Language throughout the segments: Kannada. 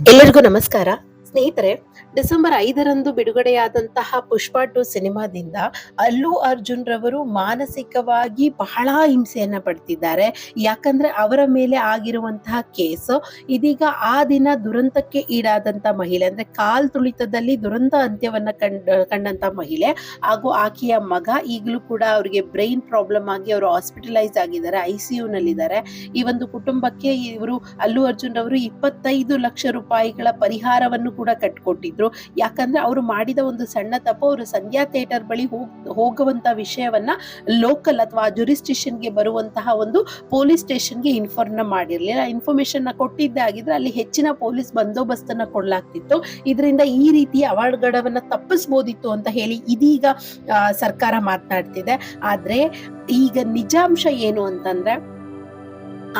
ಎಲ್ಲರಿಗೂ ನಮಸ್ಕಾರ. ಸ್ನೇಹಿತರೆ, ಡಿಸೆಂಬರ್ ಐದರಂದು ಬಿಡುಗಡೆಯಾದಂತಹ ಪುಷ್ಪ ಟು ಸಿನಿಮಾದಿಂದ ಅಲ್ಲು ಅರ್ಜುನ್ ರವರು ಮಾನಸಿಕವಾಗಿ ಬಹಳ ಹಿಂಸೆಯನ್ನ ಪಡ್ತಿದ್ದಾರೆ. ಯಾಕಂದ್ರೆ ಅವರ ಮೇಲೆ ಆಗಿರುವಂತಹ ಕೇಸು, ಇದೀಗ ಆ ದಿನ ದುರಂತಕ್ಕೆ ಈಡಾದಂತ ಮಹಿಳೆ, ಅಂದ್ರೆ ಕಾಲ್ ತುಳಿತದಲ್ಲಿ ದುರಂತ ಅಂತ್ಯವನ್ನ ಕಂಡ, ಕಂಡಂತ ಮಹಿಳೆ ಹಾಗೂ ಆಕೆಯ ಮಗ, ಈಗಲೂ ಕೂಡ ಅವರಿಗೆ ಬ್ರೈನ್ ಪ್ರಾಬ್ಲಮ್ ಆಗಿ ಅವರು ಹಾಸ್ಪಿಟಲೈಸ್ ಆಗಿದ್ದಾರೆ, ಐ ಸಿ ಯು ನಲ್ಲಿದ್ದಾರೆ. ಈ ಒಂದು ಕುಟುಂಬಕ್ಕೆ ಇವರು, ಅಲ್ಲು ಅರ್ಜುನ್ ರವರು ಇಪ್ಪತ್ತೈದು ಲಕ್ಷ ರೂಪಾಯಿಗಳ ಪರಿಹಾರವನ್ನು ಕಟ್ಕೊಟ್ಟಿದ್ರು. ಯಾಕಂದ್ರೆ ಅವರು ಮಾಡಿದ ಒಂದು ಸಣ್ಣ ತಪ್ಪು ಅವರು ಸಂಧ್ಯಾ ಥಿಯೇಟರ್ ಬಳಿ ಹೋಗ್, ಹೋಗುವಂತ ವಿಷಯವನ್ನ ಲೋಕಲ್ ಅಥವಾ ಗೆ ಬರುವಂತಹ ಒಂದು ಪೊಲೀಸ್ ಸ್ಟೇಷನ್ಗೆ ಇನ್ಫಾರ್ಮ್ ಮಾಡಿರಲಿಲ್ಲ. ಇನ್ಫಾರ್ಮೇಶನ್ನ ಕೊಟ್ಟಿದ್ದೆ ಆಗಿದ್ರೆ ಅಲ್ಲಿ ಹೆಚ್ಚಿನ ಪೊಲೀಸ್ ಬಂದೋಬಸ್ತನ್ನು ಕೊಡಲಾಗ್ತಿತ್ತು. ಇದರಿಂದ ಈ ರೀತಿಯ ಅವಘಡವನ್ನು ತಪ್ಪಿಸ್ಬೋದಿತ್ತು ಅಂತ ಹೇಳಿ ಇದೀಗ ಸರ್ಕಾರ ಮಾತನಾಡ್ತಿದೆ. ಆದ್ರೆ ಈಗ ನಿಜಾಂಶ ಏನು ಅಂತಂದ್ರೆ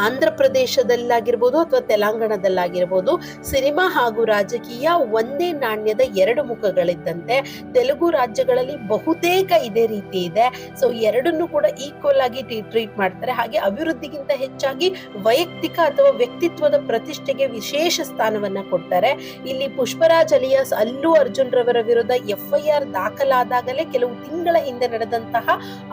ಆಂಧ್ರ ಪ್ರದೇಶದಲ್ಲಾಗಿರ್ಬೋದು ಅಥವಾ ತೆಲಂಗಾಣದಲ್ಲಾಗಿರ್ಬೋದು, ಸಿನಿಮಾ ಹಾಗೂ ರಾಜಕೀಯ ಒಂದೇ ನಾಣ್ಯದ ಎರಡು ಮುಖಗಳಿದ್ದಂತೆ ತೆಲುಗು ರಾಜ್ಯಗಳಲ್ಲಿ ಬಹುತೇಕ ಇದೇ ರೀತಿ ಇದೆ. ಸೊ ಎರಡನ್ನೂ ಕೂಡ ಈಕ್ವಲ್ ಆಗಿ ಟ್ರೀಟ್ ಮಾಡ್ತಾರೆ. ಹಾಗೆ ಅಭಿವೃದ್ಧಿಗಿಂತ ಹೆಚ್ಚಾಗಿ ವೈಯಕ್ತಿಕ ಅಥವಾ ವ್ಯಕ್ತಿತ್ವದ ಪ್ರತಿಷ್ಠೆಗೆ ವಿಶೇಷ ಸ್ಥಾನವನ್ನ ಕೊಡ್ತಾರೆ. ಇಲ್ಲಿ ಪುಷ್ಪರಾಜ್ ಅಲಿಯಾಸ್, ಅಲ್ಲು ಅರ್ಜುನ್ ರವರ ವಿರುದ್ಧ ಎಫ್ಐಆರ್ ದಾಖಲಾದಾಗಲೇ ಕೆಲವು ತಿಂಗಳ ಹಿಂದೆ ನಡೆದಂತಹ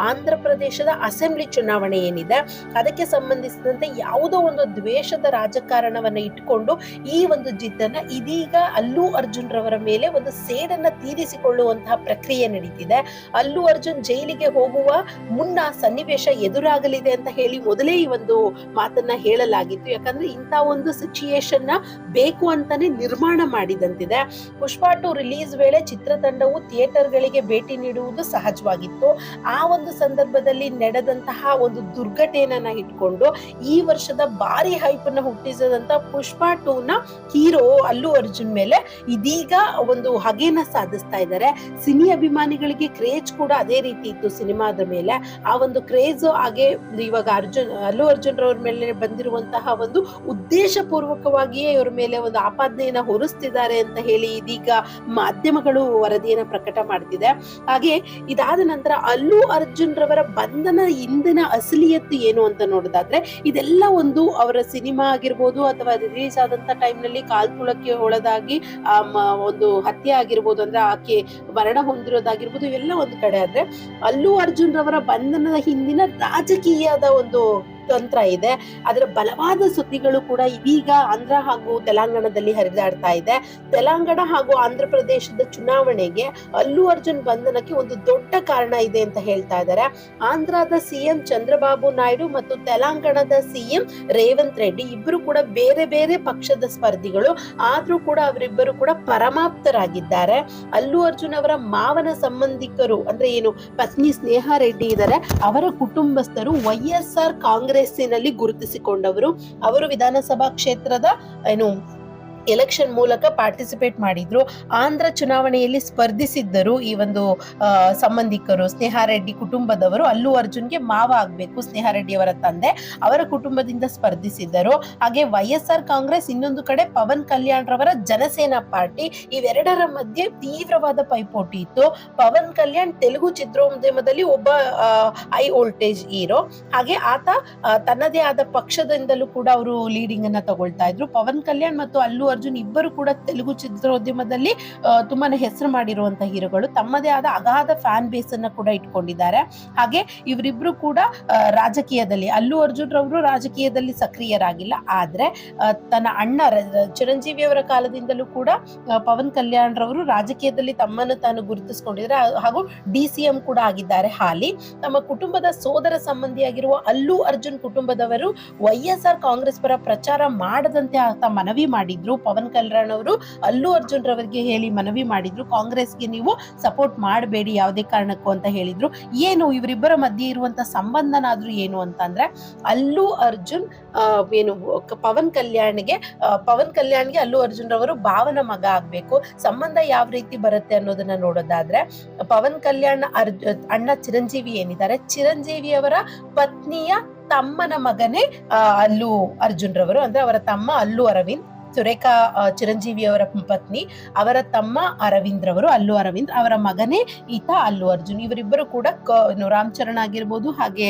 ಆಂಧ್ರ ಪ್ರದೇಶದ ಅಸೆಂಬ್ಲಿ ಚುನಾವಣೆ ಏನಿದೆ, ಅದಕ್ಕೆ ಸಂಬಂಧಿಸಿದಂತೆ ಯಾವುದೋ ಒಂದು ದ್ವೇಷದ ರಾಜಕಾರಣವನ್ನ ಇಟ್ಕೊಂಡು ಈ ಒಂದು ಜಿದ್ದನ್ನ ಇದೀಗ ಅಲ್ಲೂ ಅರ್ಜುನ್ ರವರ ಮೇಲೆ ಒಂದು ಸೇಡನ್ನ ತೀರಿಸಿಕೊಳ್ಳುವಂತಹ ಪ್ರಕ್ರಿಯೆ ನಡೀತಿದೆ. ಅಲ್ಲೂ ಅರ್ಜುನ್ ಜೈಲಿಗೆ ಹೋಗುವ ಮುನ್ನ ಸನ್ನಿವೇಶ ಎದುರಾಗಲಿದೆ ಅಂತ ಹೇಳಿ ಮೊದಲೇ ಈ ಒಂದು ಮಾತನ್ನ ಹೇಳಲಾಗಿತ್ತು. ಯಾಕಂದ್ರೆ ಇಂಥ ಒಂದು ಸಿಚುಯೇಷನ್ ಬೇಕು ಅಂತಾನೆ ನಿರ್ಮಾಣ ಮಾಡಿದಂತಿದೆ. ಪುಷ್ಪಾ ಟು ರಿಲೀಸ್ ವೇಳೆ ಚಿತ್ರತಂಡವು ಥಿಯೇಟರ್ಗಳಿಗೆ ಭೇಟಿ ನೀಡುವುದು ಸಹಜವಾಗಿತ್ತು. ಆ ಒಂದು ಸಂದರ್ಭದಲ್ಲಿ ನಡೆದಂತಹ ಒಂದು ದುರ್ಘಟನೆಯನ್ನ ಇಟ್ಕೊಂಡು ಈ ವರ್ಷದ ಭಾರಿ ಹೈಪ್ನ ಹುಟ್ಟಿಸದಂತ ಪುಷ್ಪ ಟೂ ನ ಹೀರೋ ಅಲ್ಲು ಅರ್ಜುನ್ ಮೇಲೆ ಇದೀಗ ಒಂದು ಹಗೆನ ಸಾಧಿಸ್ತಾ ಇದ್ದಾರೆ. ಸಿನಿ ಅಭಿಮಾನಿಗಳಿಗೆ ಕ್ರೇಜ್ ಕೂಡ ಅದೇ ರೀತಿ ಇತ್ತು ಸಿನಿಮಾದ ಮೇಲೆ. ಆ ಒಂದು ಕ್ರೇಜ್ ಹಾಗೆ ಇವಾಗ ಅರ್ಜುನ್, ಅಲ್ಲು ಅರ್ಜುನ್ ರವ್ರ ಮೇಲೆ ಬಂದಿರುವಂತಹ ಒಂದು ಉದ್ದೇಶ ಪೂರ್ವಕವಾಗಿಯೇ ಇವ್ರ ಮೇಲೆ ಒಂದು ಆಪಾದನೆಯನ್ನ ಹೊರಿಸ್ತಿದ್ದಾರೆ ಅಂತ ಹೇಳಿ ಇದೀಗ ಮಾಧ್ಯಮಗಳು ವರದಿಯನ್ನ ಪ್ರಕಟ ಮಾಡ್ತಿದೆ. ಹಾಗೆ ಇದಾದ ನಂತರ ಅಲ್ಲು ಅರ್ಜುನ್ ರವರ ಬಂಧನ ಇಂದಿನ ಅಸಲಿಯತ್ತು ಏನು ಅಂತ ನೋಡೋದಾದ್ರೆ, ಇದೆಲ್ಲ ಒಂದು ಅವರ ಸಿನಿಮಾ ಆಗಿರ್ಬೋದು ಅಥವಾ ರಿಲೀಸ್ ಆದಂತ ಟೈಮ್ನಲ್ಲಿ ಕಾಲ್ತುಳಕ್ಕೆ ಒಳದಾಗಿ ಒಂದು ಹತ್ಯೆ ಆಗಿರ್ಬೋದು ಅಂದ್ರೆ ಆಕೆ ಮರಣ ಹೊಂದಿರೋದಾಗಿರ್ಬೋದು ಇವೆಲ್ಲ ಒಂದು ಕಡೆ ಆದ್ರೆ ಅಲ್ಲೂ ಅರ್ಜುನ್ ರವರ ಬಂಧನದ ಹಿಂದಿನ ರಾಜಕೀಯದ ಒಂದು ತಂತ್ರ ಇದೆ. ಅದರ ಬಲವಾದ ಸುದ್ದಿಗಳು ಕೂಡ ಇದೀಗ ಆಂಧ್ರ ಹಾಗೂ ತೆಲಂಗಾಣದಲ್ಲಿ ಹರಿದಾಡ್ತಾ ಇದೆ. ತೆಲಂಗಾಣ ಹಾಗೂ ಆಂಧ್ರ ಪ್ರದೇಶದ ಚುನಾವಣೆಗೆ ಅಲ್ಲು ಅರ್ಜುನ್ ಬಂಧನಕ್ಕೆ ಒಂದು ದೊಡ್ಡ ಕಾರಣ ಇದೆ ಅಂತ ಹೇಳ್ತಾ ಇದ್ದಾರೆ. ಆಂಧ್ರದ ಸಿಎಂ ಚಂದ್ರಬಾಬು ನಾಯ್ಡು ಮತ್ತು ತೆಲಂಗಾಣದ ಸಿಎಂ ರೇವಂತ್ ರೆಡ್ಡಿ ಇಬ್ಬರು ಕೂಡ ಬೇರೆ ಬೇರೆ ಪಕ್ಷದ ಸ್ಪರ್ಧಿಗಳು. ಆದ್ರೂ ಕೂಡ ಅವರಿಬ್ಬರು ಕೂಡ ಪರಮಾಪ್ತರಾಗಿದ್ದಾರೆ. ಅಲ್ಲು ಅರ್ಜುನ್ ಅವರ ಮಾವನ ಸಂಬಂಧಿಕರು ಅಂದ್ರೆ ಏನು ಪತ್ನಿ ಸ್ನೇಹ ರೆಡ್ಡಿ ಇದ್ದಾರೆ. ಅವರ ಕುಟುಂಬಸ್ಥರು ವೈಎಸ್ಆರ್ ಎಸ್ ಕಾಂಗ್ರೆಸ್ಸಿನಲ್ಲಿ ಗುರುತಿಸಿಕೊಂಡವರು. ಅವರು ವಿಧಾನಸಭಾ ಕ್ಷೇತ್ರದ ಏನು ಎಲೆಕ್ಷನ್ ಮೂಲಕ ಪಾರ್ಟಿಸಿಪೇಟ್ ಮಾಡಿದ್ರು. ಆಂಧ್ರ ಚುನಾವಣೆಯಲ್ಲಿ ಸ್ಪರ್ಧಿಸಿದ್ದರು ಈ ಒಂದು ಸಂಬಂಧಿಕರು ಸ್ನೇಹ ರೆಡ್ಡಿ ಕುಟುಂಬದವರು. ಅಲ್ಲೂ ಅರ್ಜುನ್ಗೆ ಮಾವ ಆಗ್ಬೇಕು ಸ್ನೇಹ ರೆಡ್ಡಿ ಅವರ ತಂದೆ. ಅವರ ಕುಟುಂಬದಿಂದ ಸ್ಪರ್ಧಿಸಿದ್ದರು. ಹಾಗೆ ವೈಎಸ್ಆರ್ ಆರ್ ಕಾಂಗ್ರೆಸ್, ಇನ್ನೊಂದು ಕಡೆ ಪವನ್ ಕಲ್ಯಾಣ್ ರವರ ಜನಸೇನಾ ಪಾರ್ಟಿ, ಇವೆರಡರ ಮಧ್ಯೆ ತೀವ್ರವಾದ ಪೈಪೋಟಿ ಇತ್ತು. ಪವನ್ ಕಲ್ಯಾಣ್ ತೆಲುಗು ಚಿತ್ರೋದ್ಯಮದಲ್ಲಿ ಒಬ್ಬ ಹೈ ವೋಲ್ಟೇಜ್ ಹೀರೋ ಹಾಗೆ ಆತ ತನ್ನದೇ ಆದ ಪಕ್ಷದಿಂದಲೂ ಕೂಡ ಅವರು ಲೀಡಿಂಗ್ ಅನ್ನ ತಗೊಳ್ತಾ ಇದ್ರು. ಪವನ್ ಕಲ್ಯಾಣ್ ಮತ್ತು ಅಲ್ಲು ಅರ್ಜುನ್ ಇಬ್ಬರು ಕೂಡ ತೆಲುಗು ಚಿತ್ರೋದ್ಯಮದಲ್ಲಿ ತುಂಬಾನೇ ಹೆಸರು ಮಾಡಿರುವಂತಹ ಹೀರೋಗಳು. ತಮ್ಮದೇ ಆದ ಅಗಾಧ ಫ್ಯಾನ್ ಬೇಸ್ ಅನ್ನ ಕೂಡ ಇಟ್ಕೊಂಡಿದ್ದಾರೆ. ಹಾಗೆ ಇವರಿಬ್ರು ಕೂಡ ರಾಜಕೀಯದಲ್ಲಿ, ಅಲ್ಲು ಅರ್ಜುನ್ ರವರು ರಾಜಕೀಯದಲ್ಲಿ ಸಕ್ರಿಯರಾಗಿಲ್ಲ. ಆದ್ರೆ ತನ್ನ ಅಣ್ಣ ಚಿರಂಜೀವಿ ಅವರ ಕಾಲದಿಂದಲೂ ಕೂಡ ಪವನ್ ಕಲ್ಯಾಣ್ ರವರು ರಾಜಕೀಯದಲ್ಲಿ ತಮ್ಮನ್ನು ತಾನು ಗುರುತಿಸಿಕೊಂಡಿದ್ದಾರೆ. ಹಾಗೂ ಡಿ ಸಿ ಎಂ ಕೂಡ ಆಗಿದ್ದಾರೆ ಹಾಲಿ. ತಮ್ಮ ಕುಟುಂಬದ ಸೋದರ ಸಂಬಂಧಿಯಾಗಿರುವ ಅಲ್ಲು ಅರ್ಜುನ್ ಕುಟುಂಬದವರು ವೈಎಸ್ಆರ್ ಎಸ್ ಆರ್ ಕಾಂಗ್ರೆಸ್ ಪರ ಪ್ರಚಾರ ಮಾಡದಂತೆ ಆತ ಮನವಿ ಮಾಡಿದ್ರು. ಪವನ್ ಕಲ್ಯಾಣ್ ಅವರು ಅಲ್ಲು ಅರ್ಜುನ್ ರವರಿಗೆ ಹೇಳಿ ಮನವಿ ಮಾಡಿದ್ರು. ಕಾಂಗ್ರೆಸ್ಗೆ ನೀವು ಸಪೋರ್ಟ್ ಮಾಡಬೇಡಿ ಯಾವುದೇ ಕಾರಣಕ್ಕೂ ಅಂತ ಹೇಳಿದ್ರು. ಏನು ಇವರಿಬ್ಬರ ಮಧ್ಯೆ ಇರುವಂತ ಸಂಬಂಧನಾದ್ರೂ ಏನು ಅಂತಂದ್ರೆ ಅಲ್ಲು ಅರ್ಜುನ್ ಏನು ಪವನ್ ಕಲ್ಯಾಣ್ಗೆ ಪವನ್ ಕಲ್ಯಾಣ್ಗೆ ಅಲ್ಲು ಅರ್ಜುನ್ ರವರು ಭಾವನ ಮಗ ಆಗ್ಬೇಕು. ಸಂಬಂಧ ಯಾವ ರೀತಿ ಬರುತ್ತೆ ಅನ್ನೋದನ್ನ ನೋಡೋದಾದ್ರೆ ಪವನ್ ಕಲ್ಯಾಣ್ ಅರ್ಜು ಅಣ್ಣ ಚಿರಂಜೀವಿ ಏನಿದ್ದಾರೆ? ಚಿರಂಜೀವಿ ಅವರ ಪತ್ನಿಯ ತಮ್ಮನ ಮಗನೇ ಅಲ್ಲು ಅರ್ಜುನ್ ರವರು. ಅಂದ್ರೆ ಅವರ ತಮ್ಮ ಅಲ್ಲು ಅರವಿಂದ್. ಸುರೇಖಾ ಆ, ಚಿರಂಜೀವಿ ಅವರ ಪತ್ನಿ ಅವರ ತಮ್ಮ ಅರವಿಂದ್ ರವರು ಅಲ್ಲು ಅರವಿಂದ್ ಅವರ ಮಗನೇ ಈತ ಅಲ್ಲು ಅರ್ಜುನ್. ಇವರಿಬ್ಬರು ಕೂಡ ರಾಮ್ ಚರಣ್ ಆಗಿರ್ಬೋದು ಹಾಗೆ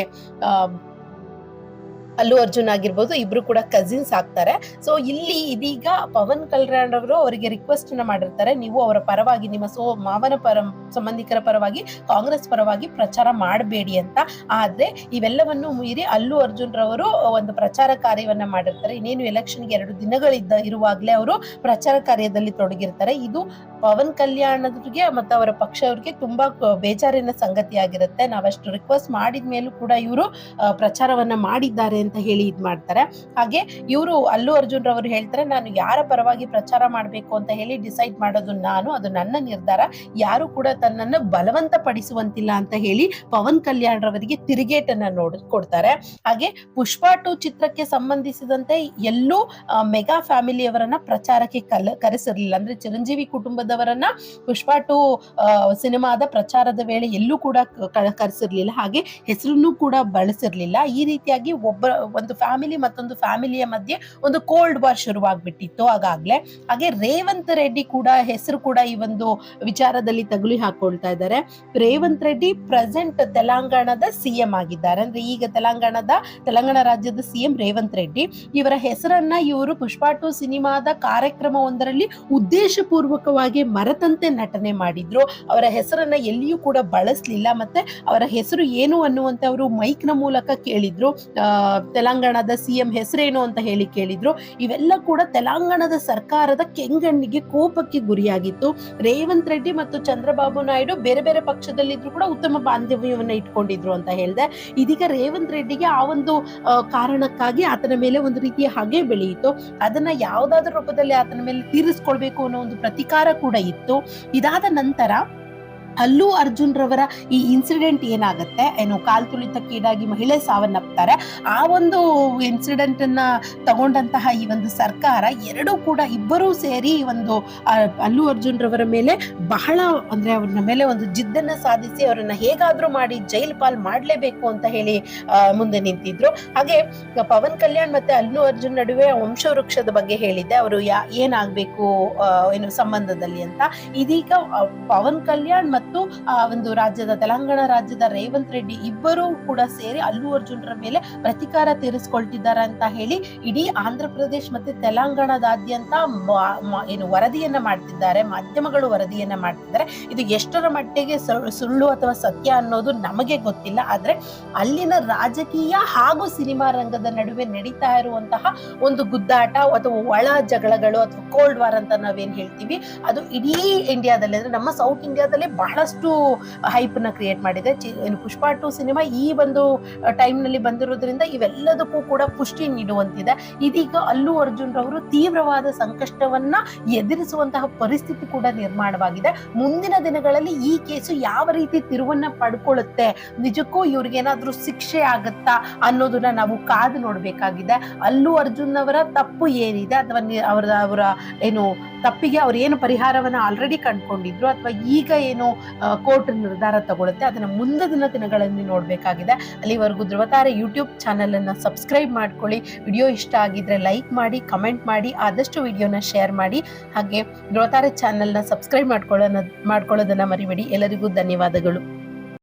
ಅಲ್ಲು ಅರ್ಜುನ್ ಆಗಿರ್ಬೋದು, ಇಬ್ರು ಕೂಡ ಕಸಿನ್ಸ್ ಆಗ್ತಾರೆ. ಸೊ ಇಲ್ಲಿ ಇದೀಗ ಪವನ್ ಕಲ್ಯಾಣ್ ಅವರು ಅವರಿಗೆ ರಿಕ್ವೆಸ್ಟ್ ಅನ್ನ ಮಾಡಿರ್ತಾರೆ. ನೀವು ಅವರ ಪರವಾಗಿ, ನಿಮ್ಮ ಸೋ, ಮಾವನ ಪರ, ಸಂಬಂಧಿಕರ ಪರವಾಗಿ, ಕಾಂಗ್ರೆಸ್ ಪರವಾಗಿ ಪ್ರಚಾರ ಮಾಡಬೇಡಿ ಅಂತ. ಆದ್ರೆ, ಇವೆಲ್ಲವನ್ನು ಮೀರಿ ಅಲ್ಲು ಅರ್ಜುನ್ ರವರು ಒಂದು ಪ್ರಚಾರ ಕಾರ್ಯವನ್ನ ಮಾಡಿರ್ತಾರೆ. ಇನ್ನೇನು ಎಲೆಕ್ಷನ್ಗೆ ಎರಡು ದಿನಗಳಿದ್ದ ಇರುವಾಗಲೇ ಅವರು ಪ್ರಚಾರ ಕಾರ್ಯದಲ್ಲಿ ತೊಡಗಿರ್ತಾರೆ. ಇದು ಪವನ್ ಕಲ್ಯಾಣವ್ರಿಗೆ ಮತ್ತು ಅವರ ಪಕ್ಷ ಅವ್ರಿಗೆ ತುಂಬಾ ಬೇಜಾರಿನ ಸಂಗತಿಯಾಗಿರುತ್ತೆ. ನಾವಷ್ಟು ರಿಕ್ವೆಸ್ಟ್ ಮಾಡಿದ ಮೇಲೂ ಕೂಡ ಇವರು ಪ್ರಚಾರವನ್ನ ಮಾಡಿದ್ದಾರೆ ಅಂತ ಹೇಳಿ ಇದ್ ಮಾಡ್ತಾರೆ. ಹಾಗೆ ಇವರು ಅಲ್ಲು ಅರ್ಜುನ್ ರವರು ಹೇಳ್ತಾರೆ, ನಾನು ಯಾರ ಪರವಾಗಿ ಪ್ರಚಾರ ಮಾಡಬೇಕು ಅಂತ ಹೇಳಿ ಡಿಸೈಡ್ ಮಾಡೋದು ನಾನು, ಅದು ನನ್ನ ನಿರ್ಧಾರ. ಯಾರು ಕೂಡ ತನ್ನನ್ನು ಬಲವಂತ ಪಡಿಸುವಂತಿಲ್ಲ ಅಂತ ಹೇಳಿ ಪವನ್ ಕಲ್ಯಾಣ್ ರವರಿಗೆ ತಿರುಗೇಟನ್ನ ನೋಡ್, ಕೊಡ್ತಾರೆ. ಹಾಗೆ ಪುಷ್ಪಾ ಟು ಚಿತ್ರಕ್ಕೆ ಸಂಬಂಧಿಸಿದಂತೆ ಎಲ್ಲೂ ಮೆಗಾ ಫ್ಯಾಮಿಲಿಯವರನ್ನ ಪ್ರಚಾರಕ್ಕೆ ಕಲ, ಕರೆಸಿರ್ಲಿಲ್ಲ. ಅಂದ್ರೆ ಚಿರಂಜೀವಿ ಕುಟುಂಬದವರನ್ನ ಪುಷ್ಪ ಟು ಸಿನಿಮಾದ ಪ್ರಚಾರದ ವೇಳೆ ಎಲ್ಲೂ ಕೂಡ ಕರೆಸಿರ್ಲಿಲ್ಲ. ಹಾಗೆ ಹೆಸರನ್ನು ಕೂಡ ಬಳಸಿರ್ಲಿಲ್ಲ. ಈ ರೀತಿಯಾಗಿ ಒಬ್ಬ, ಒಂದು ಫ್ಯಾಮಿಲಿ ಮತ್ತೊಂದು ಫ್ಯಾಮಿಲಿಯ ಮಧ್ಯೆ ಒಂದು ಕೋಲ್ಡ್ ವಾರ್ ಶುರುವಾಗ್ಬಿಟ್ಟಿತ್ತು ಆಗಾಗ್ಲೇ. ಹಾಗೆ ರೇವಂತ್ ರೆಡ್ಡಿ ಕೂಡ ಹೆಸರು ಕೂಡ ಈ ಒಂದು ವಿಚಾರದಲ್ಲಿ ತಗುಲಿ ಹಾಕೊಳ್ತಾ ಇದ್ದಾರೆ. ರೇವಂತ್ ರೆಡ್ಡಿ ಪ್ರೆಸೆಂಟ್ ತೆಲಂಗಾಣದ ಸಿಎಂ ಆಗಿದ್ದಾರೆ. ಅಂದ್ರೆ ಈಗ ತೆಲಂಗಾಣದ, ತೆಲಂಗಾಣ ರಾಜ್ಯದ ಸಿಎಂ ರೇವಂತ್ ರೆಡ್ಡಿ. ಇವರ ಹೆಸರನ್ನ ಇವರು ಪುಷ್ಪ ಟು ಸಿನಿಮಾದ ಕಾರ್ಯಕ್ರಮವೊಂದರಲ್ಲಿ ಉದ್ದೇಶಪೂರ್ವಕವಾಗಿ ಮರೆತಂತೆ ನಟನೆ ಮಾಡಿದ್ರು. ಅವರ ಹೆಸರನ್ನ ಎಲ್ಲಿಯೂ ಕೂಡ ಬಳಸಲಿಲ್ಲ. ಮತ್ತೆ ಅವರ ಹೆಸರು ಏನು ಅನ್ನುವಂತೆ ಅವರು ಮೈಕ್ನ ಮೂಲಕ ಕೇಳಿದ್ರು. ತೆಲಂಗಾಣದ ಸಿಎಂ ಹೆಸರೇನು ಅಂತ ಹೇಳಿ ಕೇಳಿದ್ರು. ಇವೆಲ್ಲ ಕೂಡ ತೆಲಂಗಾಣದ ಸರ್ಕಾರದ ಕೆಂಗಣ್ಣಿಗೆ ಕೋಪಕ್ಕೆ ಗುರಿಯಾಗಿತ್ತು. ರೇವಂತ್ ರೆಡ್ಡಿ ಮತ್ತು ಚಂದ್ರಬಾಬು ನಾಯ್ಡು ಬೇರೆ ಬೇರೆ ಪಕ್ಷದಲ್ಲಿದ್ರು ಕೂಡ ಉತ್ತಮ ಬಾಂಧವ್ಯವನ್ನ ಇಟ್ಕೊಂಡಿದ್ರು ಅಂತ ಹೇಳಿದೆ. ಇದೀಗ ರೇವಂತ್ ರೆಡ್ಡಿಗೆ ಆ ಒಂದು ಕಾರಣಕ್ಕಾಗಿ ಆತನ ಮೇಲೆ ಒಂದು ರೀತಿಯ ಹಗೆ ಬೆಳೆಯಿತು. ಅದನ್ನ ಯಾವುದಾದ್ರೂ ರೂಪದಲ್ಲಿ ಆತನ ಮೇಲೆ ತೀರಿಸ್ಕೊಳ್ಬೇಕು ಅನ್ನೋ ಒಂದು ಪ್ರತಿಕಾರ ಕೂಡ ಇತ್ತು. ಇದಾದ ನಂತರ ಅಲ್ಲು ಅರ್ಜುನ್ ರವರ ಈ ಇನ್ಸಿಡೆಂಟ್ ಏನಾಗುತ್ತೆ? ಏನು ಕಾಲ್ ತುಳಿತಕ್ಕೀಡಾಗಿ ಮಹಿಳೆ ಸಾವನ್ನಪ್ತಾರೆ. ಆ ಒಂದು ಇನ್ಸಿಡೆಂಟ್ ಅನ್ನ ತಗೊಂಡಂತಹ ಈ ಒಂದು ಸರ್ಕಾರ ಎರಡೂ ಕೂಡ ಇಬ್ಬರೂ ಸೇರಿ ಒಂದು ಅಲ್ಲು ಅರ್ಜುನ್ ರವರ ಮೇಲೆ ಬಹಳ ಅಂದ್ರೆ ಅವ್ರನ್ನ ಮೇಲೆ ಒಂದು ಜಿದ್ದನ್ನ ಸಾಧಿಸಿ ಅವರನ್ನ ಹೇಗಾದ್ರೂ ಮಾಡಿ ಜೈಲ್ ಪಾಲ್ ಮಾಡಲೇಬೇಕು ಅಂತ ಹೇಳಿ ಮುಂದೆ ನಿಂತಿದ್ರು. ಹಾಗೆ, ಪವನ್ ಕಲ್ಯಾಣ್ ಮತ್ತೆ ಅಲ್ಲು ಅರ್ಜುನ್ ನಡುವೆ ವಂಶವೃಕ್ಷದ ಬಗ್ಗೆ ಹೇಳಿದ್ದೆ. ಅವರು ಯಾ, ಏನಾಗ್ಬೇಕು ಏನು ಸಂಬಂಧದಲ್ಲಿ ಅಂತ. ಇದೀಗ ಪವನ್ ಕಲ್ಯಾಣ್ ಮತ್ತು, ಆ, ಒಂದು ರಾಜ್ಯದ ತೆಲಂಗಾಣ ರಾಜ್ಯದ ರೇವಂತ್ ರೆಡ್ಡಿ ಇಬ್ಬರೂ ಕೂಡ ಸೇರಿ ಅಲ್ಲು ಅರ್ಜುನ್ರ ಮೇಲೆ ಪ್ರತಿಕಾರ ತೀರಿಸಿಕೊಳ್ತಿದ್ದಾರೆ ಅಂತ ಹೇಳಿ ಇಡೀ ಆಂಧ್ರ ಪ್ರದೇಶ್ ಮತ್ತೆ ತೆಲಂಗಾಣದಾದ್ಯಂತ ಏನು ವರದಿಯನ್ನ ಮಾಡ್ತಿದ್ದಾರೆ, ಮಾಧ್ಯಮಗಳು ವರದಿಯನ್ನ ಮಾಡ್ತಿದ್ದಾರೆ. ಇದು ಎಷ್ಟರ ಮಟ್ಟಿಗೆ ಸುಳ್ಳು ಅಥವಾ ಸತ್ಯ ಅನ್ನೋದು ನಮಗೆ ಗೊತ್ತಿಲ್ಲ. ಆದ್ರೆ ಅಲ್ಲಿನ ರಾಜಕೀಯ ಹಾಗೂ ಸಿನಿಮಾ ರಂಗದ ನಡುವೆ ನಡೀತಾ ಇರುವಂತಹ ಒಂದು ಗುದ್ದಾಟ ಅಥವಾ ಒಳ ಜಗಳಗಳು ಅಥವಾ ಕೋಲ್ಡ್ ವಾರ್ ಅಂತ ನಾವೇನ್ ಹೇಳ್ತೀವಿ, ಅದು ಇಡೀ ಇಂಡಿಯಾದಲ್ಲಿ ಅಂದ್ರೆ ನಮ್ಮ ಸೌತ್ ಇಂಡಿಯಾದಲ್ಲಿ ಬಹಳಷ್ಟು ಹೈಪ್ನ ಕ್ರಿಯೇಟ್ ಮಾಡಿದೆ. ಏನು ಪುಷ್ಪ ಟು ಸಿನಿಮಾ ಈ ಒಂದು ಟೈಮ್ನಲ್ಲಿ ಬಂದಿರೋದ್ರಿಂದ ಇವೆಲ್ಲದಕ್ಕೂ ಕೂಡ ಪುಷ್ಟಿ ನೀಡುವಂತಿದೆ. ಇದೀಗ ಅಲ್ಲು ಅರ್ಜುನ್ ರವರು ತೀವ್ರವಾದ ಸಂಕಷ್ಟವನ್ನ ಎದುರಿಸುವಂತಹ ಪರಿಸ್ಥಿತಿ ಕೂಡ ನಿರ್ಮಾಣವಾಗಿದೆ. ಮುಂದಿನ ದಿನಗಳಲ್ಲಿ ಈ ಕೇಸು ಯಾವ ರೀತಿ ತಿರುವನ್ನ ಪಡ್ಕೊಳ್ಳುತ್ತೆ, ನಿಜಕ್ಕೂ ಇವ್ರಿಗೇನಾದ್ರೂ ಶಿಕ್ಷೆ ಆಗುತ್ತಾ ಅನ್ನೋದನ್ನ ನಾವು ಕಾದು ನೋಡಬೇಕಾಗಿದೆ. ಅಲ್ಲು ಅರ್ಜುನ್ ಅವರ ತಪ್ಪು ಏನಿದೆ, ಅಥವಾ ಅವರ ಅವರ, ಏನು ತಪ್ಪಿಗೆ ಅವ್ರು ಏನು ಪರಿಹಾರವನ್ನು ಆಲ್ರೆಡಿ ಕಂಡುಕೊಂಡಿದ್ರು ಅಥವಾ ಈಗ ಏನು ಕೋರ್ಟ್ ನಿರ್ಧಾರ ತಗೊಳುತ್ತೆ, ಅದನ್ನು ಮುಂದಿನ ದಿನಗಳಲ್ಲಿ ನೋಡಬೇಕಾಗಿದೆ. ಅಲ್ಲಿವರೆಗೂ ಧ್ರುವತಾರೆ ಯೂಟ್ಯೂಬ್ ಚಾನಲನ್ನು ಸಬ್ಸ್ಕ್ರೈಬ್ ಮಾಡ್ಕೊಳ್ಳಿ. ವಿಡಿಯೋ ಇಷ್ಟ ಆಗಿದ್ರೆ ಲೈಕ್ ಮಾಡಿ ಕಮೆಂಟ್ ಮಾಡಿ, ಆದಷ್ಟು ವಿಡಿಯೋನ ಶೇರ್ ಮಾಡಿ. ಹಾಗೆ ಧ್ರುವತಾರೆ ಚಾನಲ್ನ ಸಬ್ಸ್ಕ್ರೈಬ್ ಮಾಡ್ಕೊಳ್ಳೋಣ, ಮಾಡ್ಕೊಳ್ಳೋದನ್ನ ಮರಿಬೇಡಿ. ಎಲ್ಲರಿಗೂ ಧನ್ಯವಾದಗಳು.